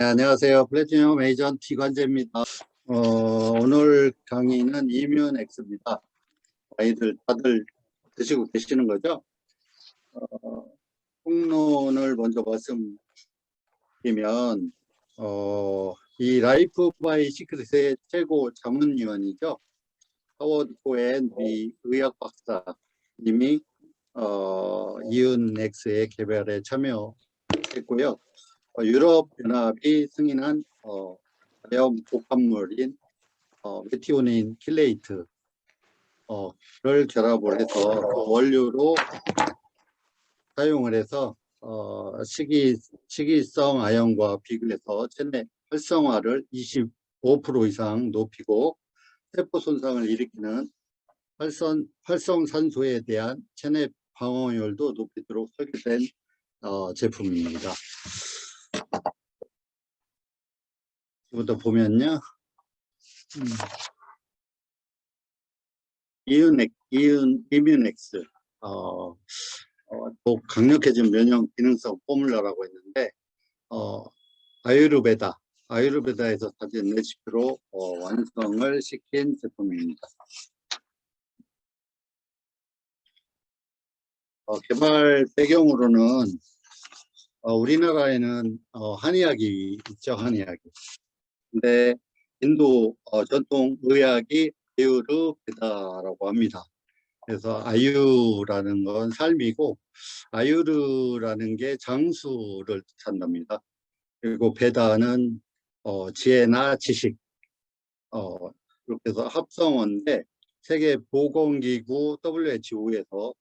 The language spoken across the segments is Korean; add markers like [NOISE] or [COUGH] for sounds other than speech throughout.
네, 안녕하세요. 플래티넘 에이전트 이관재입니다. 어, 오늘 강의는 이뮤엑스입니다. 아이들 다들 드시고 계시는 거죠? 어, 폭론을 먼저 말씀드리면 어, 이 라이프 바이 시크릿의 최고 자문위원이죠. 하워드 코엔 미 의학 박사님이 어, 이윤엑스의 개발에 참여했고요. 어, 유럽 연합이 승인한 어, 화염 복합물인 어, 메티오닌 킬레이트 어, 를 결합을 해서 그 원료로 사용을 해서 어, 식이 식이성 아연과 비교해서 체내 활성화를 25% 이상 높이고 세포 손상을 일으키는 활성 활성산소에 대한 체내 방어율도 높이도록 설계된 어, 제품입니다. 부터 보면요. 음. 이윤엑, 이윤, 이뮤넥스, 어, 어, 또 강력해진 면역 기능성 포뮬러라고 했는데, 어, 아유르베다, 아유르베다에서 사진 레시피로 어, 완성을 시킨 제품입니다. 어, 개발 배경으로는 어, 우리나라에는 어, 한의학이 있죠, 한의학이. 근데 인도 어, 전통 의학이 아유르 베다라고 합니다. 그래서 아유라는 건 삶이고 아유르라는 게 장수를 뜻한답니다. 그리고 베다는 어, 지혜나 지식 어, 이렇게 해서 합성어인데 세계 보건기구 WHO에서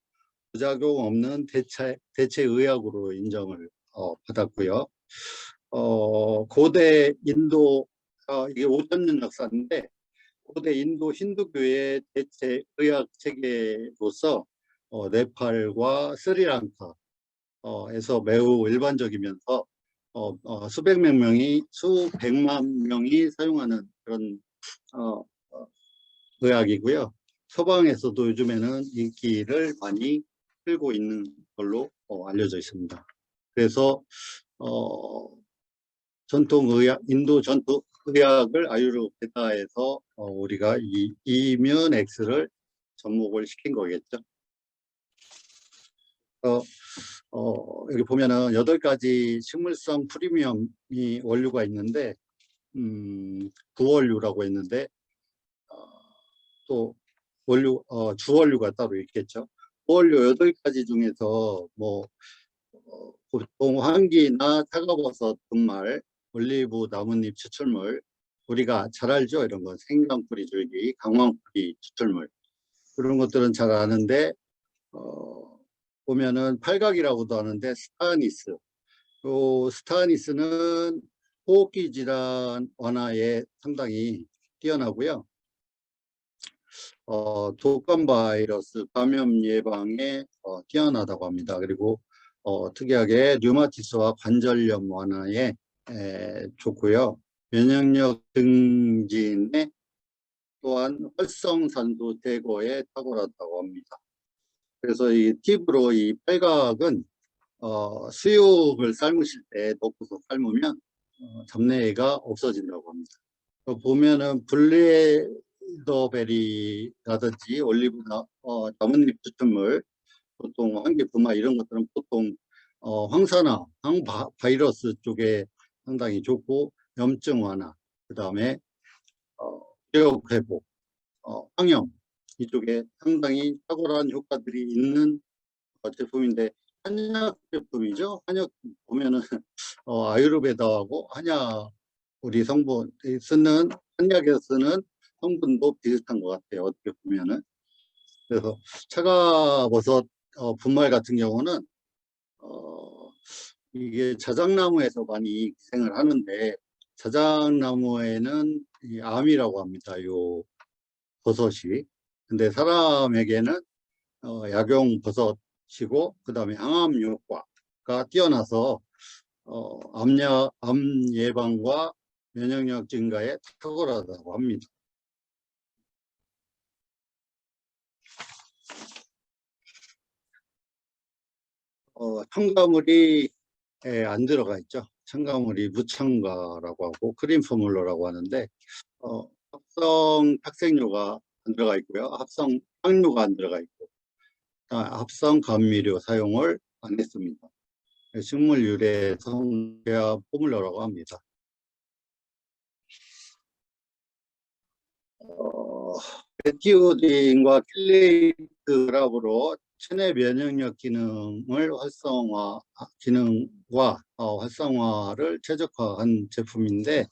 부작용 없는 대체 대체 의학으로 인정을 어, 받았고요. 어, 고대 인도 어, 이게 5천 년 역사인데 고대 인도 힌두교의 대체 의학 체계로서 어, 네팔과 스리랑카에서 매우 일반적이면서 어, 어, 수백만 명이 수백만 명이 사용하는 그런 어, 어, 의학이고요. 서방에서도 요즘에는 인기를 많이 끌고 있는 걸로 어, 알려져 있습니다. 그래서 어, 전통 의학, 인도 전통 의학을 아유르베다에서 어, 우리가 이 이면 X를 접목을 시킨 거겠죠. 어, 어, 여기 보면은 여덟 가지 식물성 프리미엄이 원료가 있는데, 음, 부원료라고 했는데, 어, 또 원료, 어, 주원료가 따로 있겠죠. 부원료 여덟 가지 중에서 뭐 어, 보통 황기나 타가버섯 분말, 올리브 나뭇잎 추출물 우리가 잘 알죠? 이런 거 생강뿌리 줄기 강황뿌리 추출물. 그런 것들은 잘 아는데 어, 보면은 팔각이라고도 하는데 스타니스. 요 스타니스는 호흡기 질환 완화에 상당히 뛰어나고요. 어, 독감 바이러스 감염 예방에 어, 뛰어나다고 합니다. 그리고 어, 특이하게 류마티스와 관절염 완화에 에, 좋고요. 면역력 증진에 또한 활성산소 제거에 탁월하다고 합니다. 그래서 이 팁으로 이 팔각은 어, 수육을 삶으실 때 넣고서 삶으면 어, 잡내가 없어진다고 합니다. 보면은 블레더베리라든지 올리브 나, 어, 나뭇잎 추출물 보통 환기부마 이런 것들은 보통 어, 황산화, 항바이러스 쪽에 상당히 좋고 염증 완화, 그 다음에 어, 기억 회복, 어, 항염 이쪽에 상당히 탁월한 효과들이 있는 어, 제품인데 한약 제품이죠. 한약 보면은 [LAUGHS] 어, 아유르베다하고 한약 우리 성분 쓰는 한약에서 쓰는 성분도 비슷한 것 같아요. 어떻게 보면은 그래서 차가버섯 어, 분말 같은 경우는 어, 이게 자작나무에서 많이 기생을 하는데 자작나무에는 이 암이라고 합니다. 요 버섯이. 근데 사람에게는 어, 약용 버섯이고 그 다음에 항암 효과가 뛰어나서 어, 암약, 암 예방과 면역력 증가에 탁월하다고 합니다. 어, 첨가물이 에, 안 들어가 있죠. 첨가물이 무첨가라고 하고 크림 포뮬러라고 하는데 어, 합성 탁색료가 안 들어가 있고요. 합성 향료가 안 들어가 있고 아, 합성 감미료 사용을 안 했습니다. 식물 유래 성배합 포뮬러라고 합니다. 어, 베티오딘과 킬레이트 그랍으로 체내 면역력 기능을 활성화 아, 기능과 어, 활성화를 최적화한 제품인데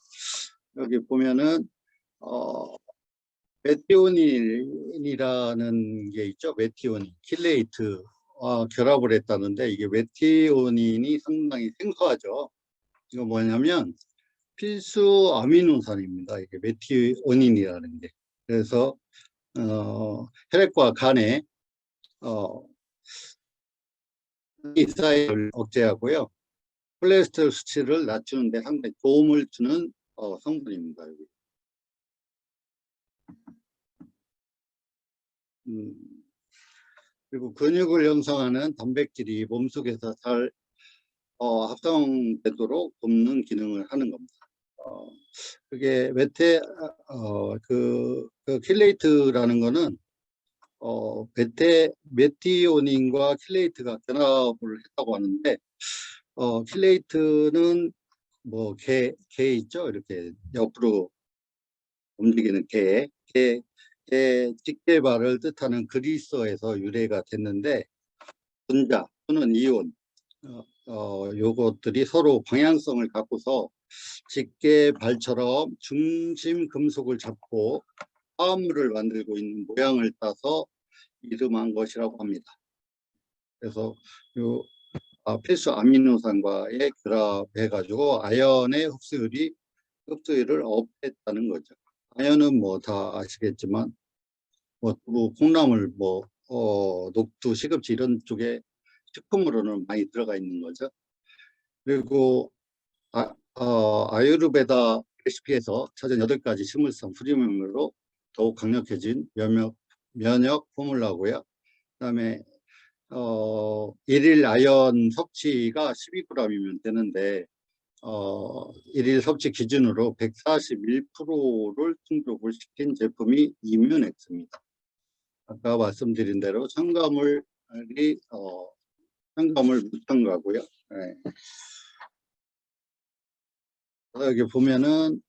여기 보면은 어, 메티오닌이라는 게 있죠. 메티오닌, 킬레이트와 결합을 했다는데 이게 메티오닌이 상당히 생소하죠. 이거 뭐냐면 필수 아미노산입니다. 이게 메티오닌이라는 게. 그래서 어, 혈액과 간에 어, 이사이를 억제하고요. 콜레스테롤 수치를 낮추는 데 상당히 도움을 주는 어, 성분입니다. 여기. 음, 그리고 근육을 형성하는 단백질이 몸속에서 잘 어, 합성되도록 돕는 기능을 하는 겁니다. 어, 그게 메테 어, 그, 그 킬레이트라는 거는 어, 베테 메티오닌과 킬레이트가 결합을 했다고 하는데 어, 킬레이트는 뭐 개, 개 있죠? 이렇게 옆으로 움직이는 개, 개, 개 직계발을 뜻하는 그리스어에서 유래가 됐는데 분자 또는 이온 어, 어, 요것들이 서로 방향성을 갖고서 직계발처럼 중심 금속을 잡고 화합물을 만들고 있는 모양을 따서 이름한 것이라고 합니다. 그래서 요 아, 필수 아미노산과의 결합해 가지고 아연의 흡수율이 흡수율을 업했다는 거죠. 아연은 뭐 다 아시겠지만 뭐, 뭐 콩나물 뭐 어, 녹두 시금치 이런 쪽에 식품으로는 많이 들어가 있는 거죠. 그리고 아, 어, 아유르베다 레시피에서 찾은 8가지 식물성 프리미엄으로 더욱 강력해진 면역, 면역 포뮬라고요. 그 다음에 어, 일일 아연 섭취가 12g이면 되는데 어, 일일 섭취 기준으로 141%를 충족을 시킨 제품이 이뮤넥스입니다. 아까 말씀드린 대로 첨가물이 어, 첨가물 무첨가고요. 네. 여기 보면은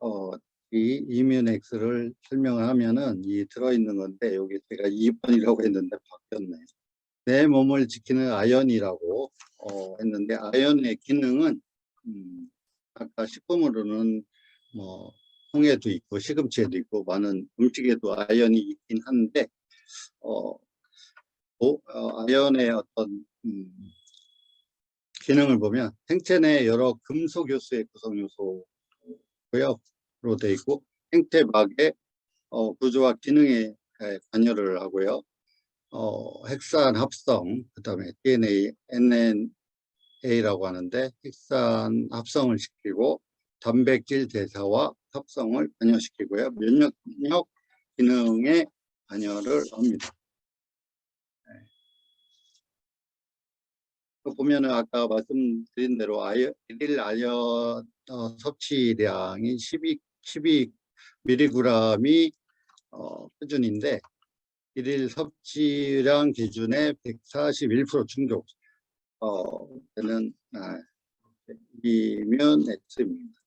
어, 이 이뮤넥스를 설명을 하면은 이 들어있는 건데 여기 제가 2번이라고 했는데 바뀌었네요. 내 몸을 지키는 아연이라고 어, 했는데 아연의 기능은 음, 아까 식품으로는 뭐 홍에도 있고 시금치에도 있고 많은 음식에도 아연이 있긴 한데 어, 어, 아연의 어떤 음, 기능을 보면 생체 내 여러 금속 요소의 구성 요소고요. 로 되어 있고 생태막의 어, 구조와 기능에 에, 관여를 하고요. 어, 핵산 합성, 그 다음에 DNA, NNA라고 하는데 핵산 합성을 시키고 단백질 대사와 합성을 관여시키고요. 면역력 기능에 관여를 합니다. 네. 보면은 아까 말씀드린 대로 아연, 일일 아연 어, 섭취량이 12 12mg이 어, 표준인데 일일 섭취량 기준의 141% 충족 어, 되는 아, 이면 X입니다.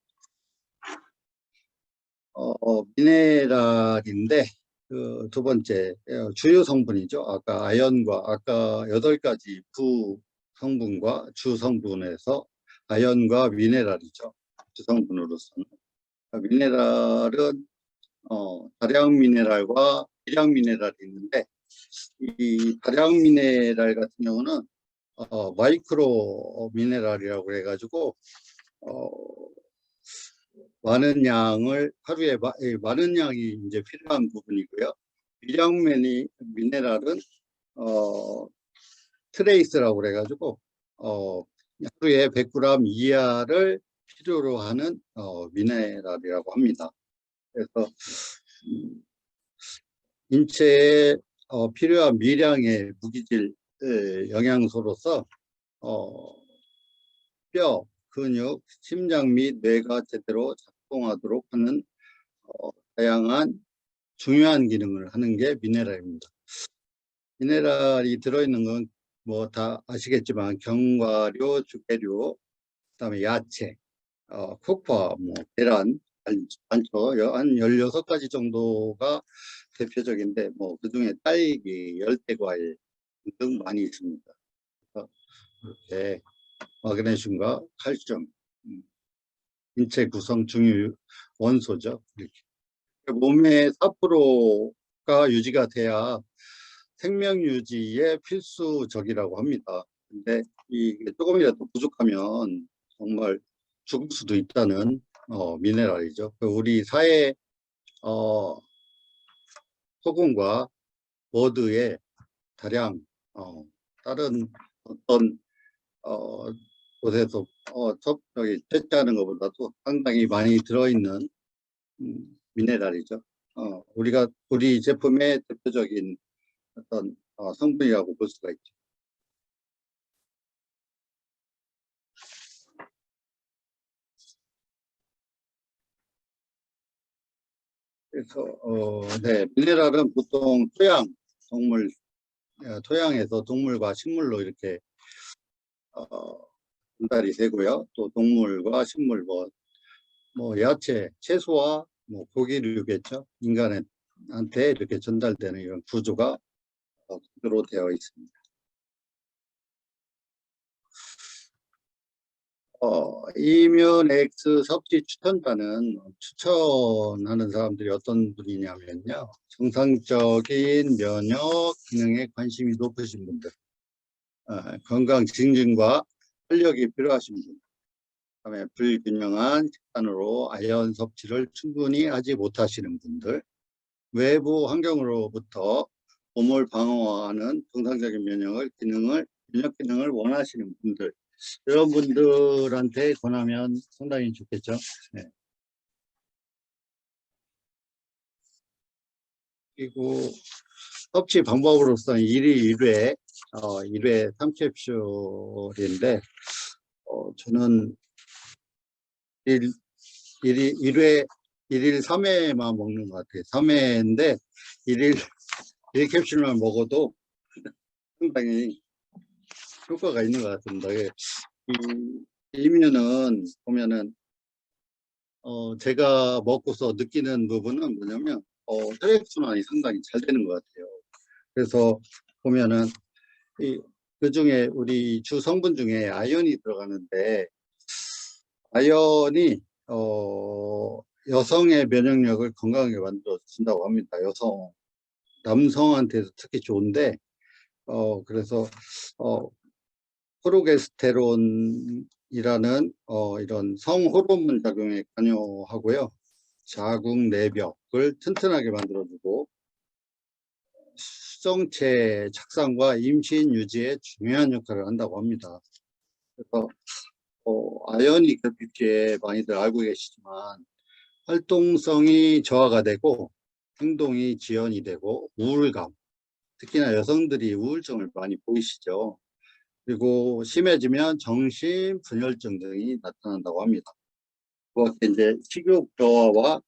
어, 미네랄인데 그 두 번째 어, 주요 성분이죠. 아까 아연과 아까 여덟 가지 부 성분과 주 성분에서 아연과 미네랄이죠. 주 성분으로서는 미네랄은 어, 다량 미네랄과 비량 미네랄이 있는데 이 다량 미네랄 같은 경우는 어, 마이크로 미네랄이라고 해가지고 어, 많은 양을 하루에 마, 예, 많은 양이 이제 필요한 부분이고요. 비량 미네, 미네랄은 어, 트레이스라고 그래가지고 어, 하루에 100g 이하를 필요로 하는 어, 미네랄이라고 합니다. 그래서 음, 인체에 어, 필요한 미량의 무기질 에, 영양소로서 어, 뼈, 근육, 심장 및 뇌가 제대로 작동하도록 하는 어, 다양한 중요한 기능을 하는 게 미네랄입니다. 미네랄이 들어있는 건 뭐 다 아시겠지만 견과류, 주괴류, 그다음에 야채, 어, 코코아, 뭐 계란 많- 많죠. 여- 한 16가지 정도가 대표적인데 뭐 그 중에 딸기, 열대과일 등 많이 있습니다. 이렇게 마그네슘과 칼슘, 음, 인체 구성 중요 원소죠. 이렇게 몸의 4%가 유지가 돼야 생명 유지의 필수적이라고 합니다. 근데 이게 조금이라도 부족하면 정말 죽을 수도 있다는 어, 미네랄이죠. 그 우리 사회 어, 소금과 머드에 다량 어, 다른 어떤 어, 곳에서 어, 접, 저기 채취하는 것보다도 상당히 많이 들어있는 음, 미네랄이죠. 어, 우리가 우리 제품의 대표적인 어떤 어, 성분이라고 볼 수가 있죠. 그래서 어, 네, 미네랄은 보통 토양, 동물, 어, 토양에서 동물과 식물로 이렇게 어, 분달이 되고요. 또 동물과 식물, 뭐, 뭐 야채, 채소와 뭐 고기류겠죠. 인간한테 이렇게 전달되는 이런 구조가 어, 그대로 되어 있습니다. 어, 이면 X 섭취 추천자는 추천하는 사람들이 어떤 분이냐면요. 정상적인 면역 기능에 관심이 높으신 분들, 어, 건강 증진과 활력이 필요하신 분, 그다음에 불균형한 식단으로 아연 섭취를 충분히 하지 못하시는 분들, 외부 환경으로부터 몸을 방어하는 정상적인 면역을 기능을 면역 기능을 원하시는 분들 이런 분들한테 권하면 상당히 좋겠죠. 네. 그리고 섭취 방법으로서는 1일 1회, 어, 1회 3캡슐인데, 어, 저는 1, 1일, 1회, 1일 3회만 먹는 것 같아요. 3회인데, 1일 1캡슐만 먹어도 상당히 효과가 있는 것 같습니다. 이, 이 이면은 보면은 어 제가 먹고서 느끼는 부분은 뭐냐면 어 혈액순환이 상당히 잘 되는 것 같아요. 그래서 보면은 이 그 중에 우리 주 성분 중에 아연이 들어가는데 아연이 어 여성의 면역력을 건강하게 만들어 준다고 합니다. 여성 남성한테도 특히 좋은데 어 그래서 어 프로게스테론이라는 어, 이런 성호르몬 작용에 관여하고요. 자궁 내벽을 튼튼하게 만들어주고 수정체 착상과 임신 유지에 중요한 역할을 한다고 합니다. 그래서 어, 아연이 급격해 많이들 알고 계시지만 활동성이 저하가 되고 행동이 지연이 되고 우울감 특히나 여성들이 우울증을 많이 보이시죠. 그리고 심해지면 정신 분열증 등이 나타난다고 합니다. 함께 이제 식욕 저하와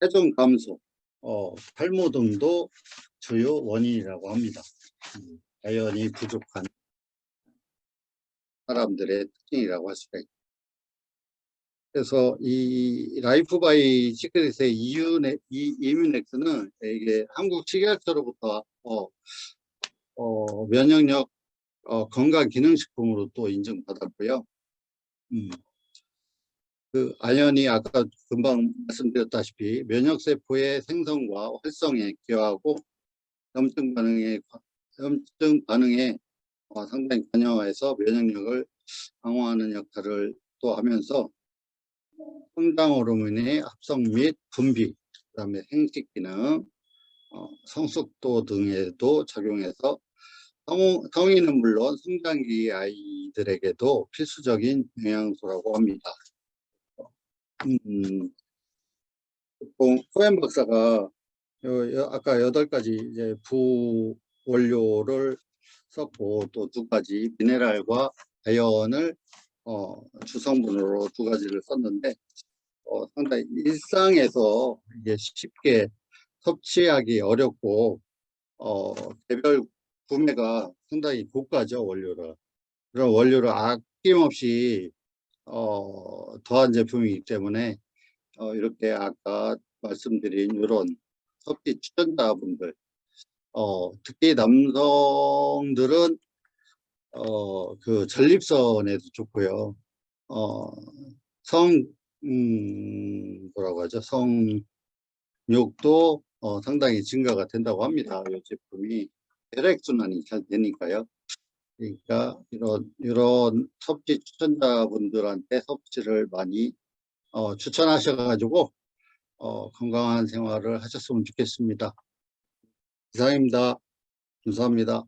체중 감소, 어, 탈모 등도 주요 원인이라고 합니다. 음, 자연이 부족한 사람들의 특징이라고 할 수가 있죠. 그래서 이 라이프 바이 시크릿의 이윤의 이 이뮤넥스는 이게 한국 식약처로부터 어, 어, 면역력 어, 건강기능식품으로 또 인정받았고요. 음. 그 아연이 아까 금방 말씀드렸다시피 면역세포의 생성과 활성에 기여하고 염증 반응에 염증 반응에 어, 상당히 관여해서 면역력을 강화하는 역할을 또 하면서 성장 호르몬의 합성 및 분비, 그다음에 생식 기능, 어, 성숙도 등에도 작용해서 성, 성인은 물론 성장기 아이들에게도 필수적인 영양소라고 합니다. 음, 코엔 박사가 요, 요, 아까 여덟 가지 이제 부 원료를 썼고 또 두 가지 미네랄과 아연을 어, 주성분으로 두 가지를 썼는데 어, 상당히 일상에서 이게 쉽게 섭취하기 어렵고 어, 개별 구매가 상당히 고가죠 원료를 그런 원료를 아낌없이 어, 더한 제품이기 때문에 어, 이렇게 아까 말씀드린 이런 섭취 추천자분들 어, 특히 남성들은 어, 그 전립선에도 좋고요. 어, 성, 음, 뭐라고 하죠? 성욕도 어, 상당히 증가가 된다고 합니다. 이 제품이 혈액순환이 잘 되니까요. 그러니까 이런, 이런 섭취 추천자분들한테 섭취를 많이 어, 추천하셔가지고 어, 건강한 생활을 하셨으면 좋겠습니다. 이상입니다. 감사합니다.